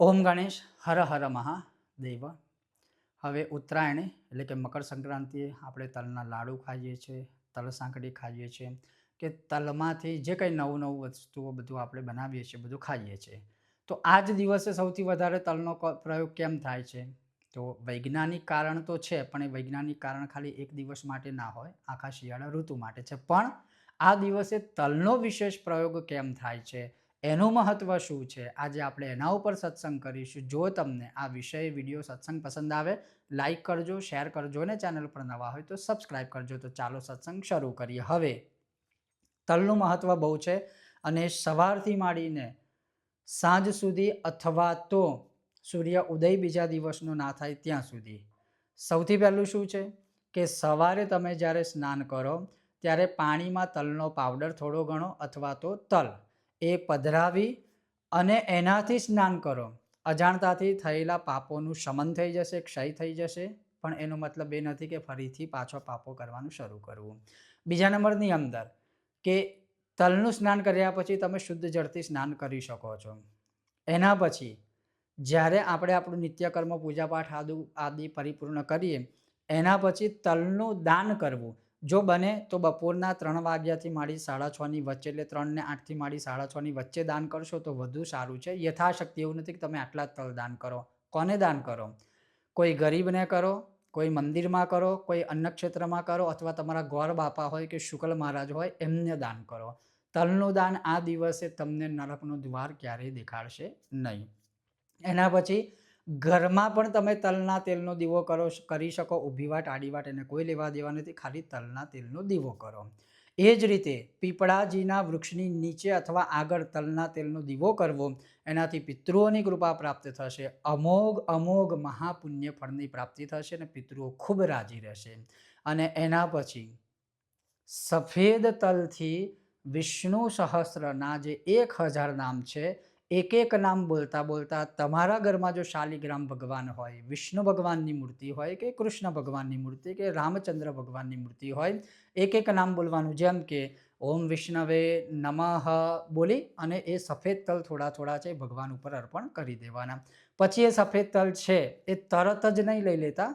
ઓમ ગણેશ, હર હર મહાદેવ. હવે ઉત્તરાયણે, એટલે કે મકર સંક્રાંતિએ આપણે તલના લાડુ ખાઈએ છીએ તલ સાંકડી ખાઈએ છીએ કે તલમાંથી જે કંઈ નવું નવું વસ્તુઓ બધું આપણે બનાવીએ છીએ, બધું ખાઈએ છીએ. તો આ જ દિવસે સૌથી વધારે તલનો પ્રયોગ કેમ થાય છે? તો વૈજ્ઞાનિક કારણ તો છે, પણ એ વૈજ્ઞાનિક કારણ ખાલી એક દિવસ માટે ના હોય, આખા શિયાળા ઋતુ માટે છે. પણ આ દિવસે તલનો વિશેષ પ્રયોગ કેમ થાય છે? એનું મહત્વ શું છે? આજે આપણે એના ઉપર સત્સંગ કરીશું. જો તમને આ વિષય, વીડિયો સત્સંગ પસંદ આવે, લાઈક કરજો, શેર કરજો અને ચેનલ પર નવા હોય તો સબસ્ક્રાઈબ કરજો. તો ચાલો સત્સંગ શરૂ કરીએ. હવે, તલનું મહત્વ બહુ છે અને સવારથી માંડીને સાંજ સુધી અથવા તો સૂર્ય ઉદય બીજા દિવસનો ના થાય ત્યાં સુધી. સૌથી પહેલું શું છે? કે સવારે તમે જ્યારે સ્નાન કરો, ત્યારે પાણીમાં તલનો પાવડર થોડો ઘણો અથવા તો તલ. એ પધરાવી અને એનાથી સ્નાન કરો. અજાણતાથી થયેલા પાપોનું શમન થઈ જશે, ક્ષય થઈ જશે, પણ એનો મતલબ એ નથી કે ફરીથી પાછો પાપો કરવાનું શરૂ કરવું. બીજા નંબરની અંદર કે તલનું સ્નાન કર્યા પછી તમે શુદ્ધ જળથી સ્નાન કરી શકો છો. એના પછી જ્યારે આપણે આપણું નિત્યકર્મ, પૂજાપાઠ આદુ, આદિ પરિપૂર્ણ કરીએ, એના પછી તલનું દાન કરવું. જો બને તો બપોરના ત્રણ વાગ્યાથી માંડી સાડા છની વચ્ચે એટલે ત્રણને આઠથી માંડી સાડા છની વચ્ચે દાન કરશો તો વધુ સારું છે. યથાશક્તિ એવું નથી કે તમે આટલા જ તલ દાન કરો. કોને દાન કરો? કોઈ ગરીબને કરો, કોઈ મંદિરમાં કરો, કોઈ અન્નક્ષેત્રમાં કરો અથવા તમારા ગોર બાપા હોય કે શુક્લ મહારાજ હોય એમને દાન કરો. તલનું દાન આ દિવસે તમને નરકનું દ્વાર ક્યારેય દેખાડશે નહીં. એના પછી ઘરમાં પણ તમે તલના તેલનો દીવો કરો કરી શકો. ઊભી વાટ, આડી વાટ એને કોઈ લેવા દેવા નથી. ખાલી તલના તેલનો દીવો કરો. એ જ રીતે પીપળાજીના વૃક્ષની નીચે અથવા આગળ તલના તેલનો દીવો કરવો, એનાથી પિતૃઓની કૃપા પ્રાપ્ત થશે. અમોઘ અમોઘ મહાપુણ્ય ફળની પ્રાપ્તિ થશે અને પિતૃઓ ખૂબ રાજી રહેશે. અને એના પછી સફેદ તલથી વિષ્ણુ સહસ્રના જે એક હજાર નામ છે એક એક નામ બોલતા બોલતા તમારા ઘરમાં જો શાલિગ્રામ ભગવાન હોય, વિષ્ણુ ભગવાનની મૂર્તિ હોય કે કૃષ્ણ ભગવાનની મૂર્તિ કે રામચંદ્ર ભગવાનની મૂર્તિ હોય એક એક નામ બોલવાનું. જેમ કે, ઓમ વિષ્ણવે નમઃ બોલી અને એ સફેદ તલ થોડા થોડા છે ભગવાન ઉપર અર્પણ કરી દેવાના. પછી એ સફેદ તલ છે, એ તરત જ નહીં લઈ લેતા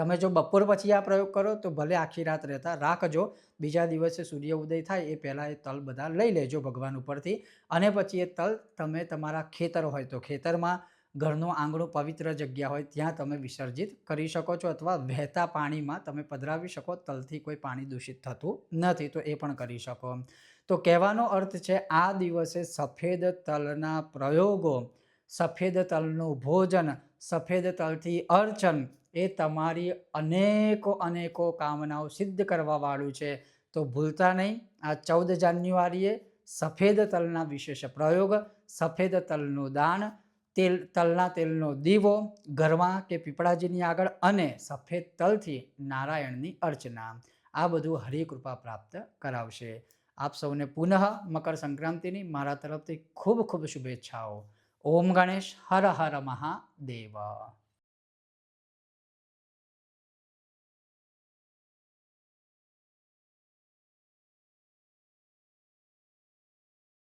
તમે જો બપોર પછી આ પ્રયોગ કરો, તો ભલે આખી રાત રહેતા, રાખજો. બીજા દિવસે સૂર્ય ઉદય થાય, એ પહેલાં એ તલ બધા લઈ લેજો ભગવાન ઉપરથી. અને પછી એ તલ તમે તમારા ખેતર હોય તો ખેતરમાં ઘરનું આંગણું પવિત્ર જગ્યા હોય, ત્યાં તમે વિસર્જિત કરી શકો છો અથવા વહેતા પાણીમાં તમે પધરાવી શકો, તલથી કોઈ પાણી દૂષિત થતું નથી, તો એ પણ કરી શકો તો કહેવાનો અર્થ છે, આ દિવસે સફેદ તલના પ્રયોગો, સફેદ તલનું ભોજન, સફેદ તલથી અર્ચન એ તમારી અનેકો અનેકો કામનાઓ સિદ્ધ કરવાવાળું છે. તો ભૂલતા નહીં. આ ચૌદ જાન્યુઆરીએ સફેદ તલના વિશેષ પ્રયોગ, સફેદ તલનું દાન, તેલ, તલના તેલનો દીવો ઘરમાં કે પીપળાજીની આગળ અને સફેદ તલથી નારાયણની અર્ચના. આ બધું હરિકૃપા પ્રાપ્ત કરાવશે. આપ સૌને પુનઃ મકર સંક્રાંતિની મારા તરફથી ખૂબ ખૂબ શુભેચ્છાઓ. ઓમ ગણેશ હર હર મહાદેવ.